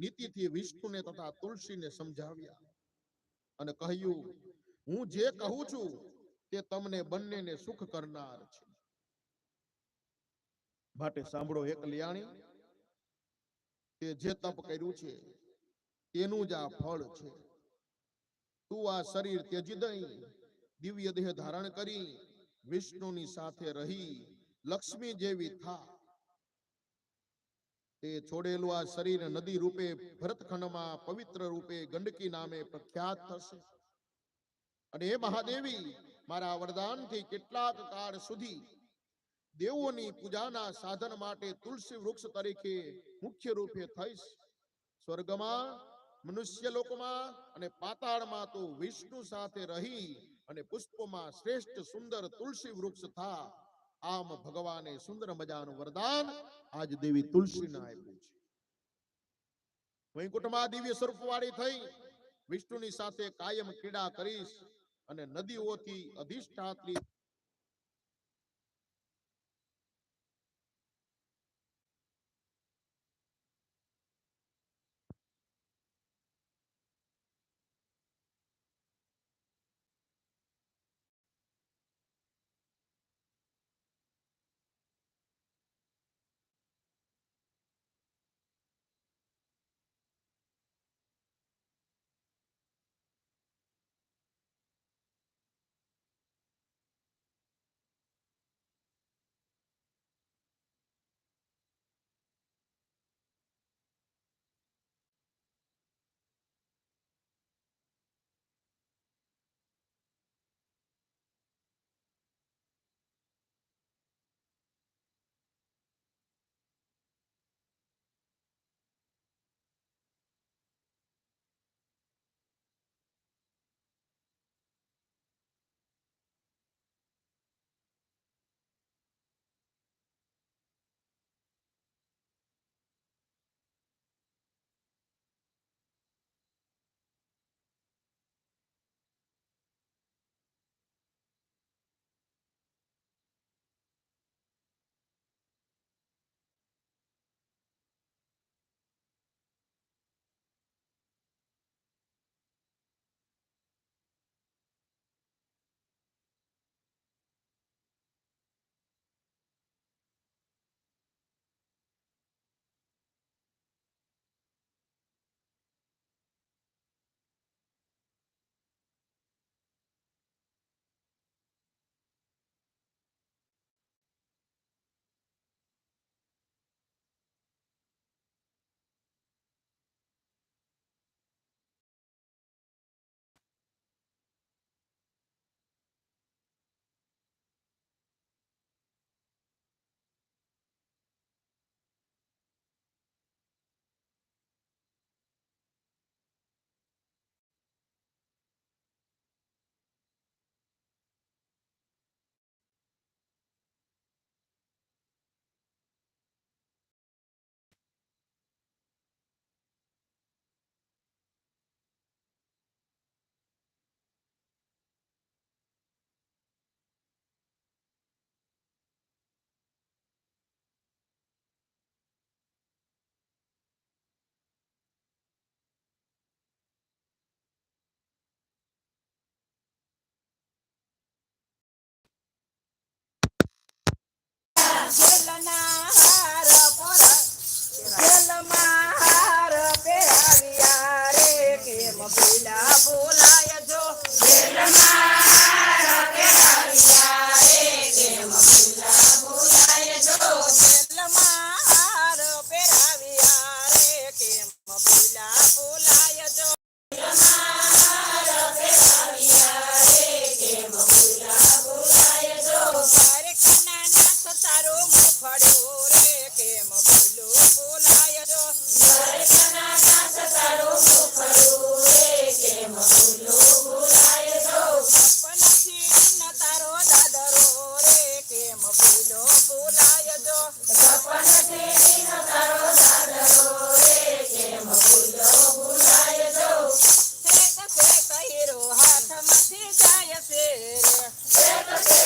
નીતિથી વિષ્ણુને તથા તુલસીને સમજાવ્યા અને કહ્યું, હું જે કહું છું તે તમને બંનેને સુખ કરનાર છે. માટે સાંભળો એક લિયાણી, તે જે તપ કર્યું છે તેનું જ આ ફળ છે. તું આ શરીર ત્યજી દઈ દિવ્ય દેહ ધારણ કરી વિષ્ણુની સાથે રહી લક્ષ્મી જેવી થા. તે છોડેલું આ શરીર નદી રૂપે ભરતખંડમાં પવિત્ર રૂપે ગંડકી નામે પ્રખ્યાત થશે. અને એ મહાદેવી, મારા વરદાનથી કેટલાક કાળ સુધી દેવોની પૂજાના સાધન માટે તુલસી વૃક્ષ તરીકે મુખ્ય રૂપે થઈશ. સ્વર્ગમાં, મનુષ્ય લોકમાં અને પાતાળમાં તો વિષ્ણુ સાથે રહી અને પુષ્પોમાં શ્રેષ્ઠ સુંદર તુલસી વૃક્ષ થા. આમ ભગવાને સુંદર મજાનું વરદાન આજ દેવી તુલસીને આપ્યું છે. વૈકુંઠમાં દિવ્ય સ્વરૂપ વાળી થઈ વિષ્ણુની સાથે કાયમ ક્રીડા કરીશ અને નદીઓથી અધિષ્ઠાત્રી Mabula, bula. feira.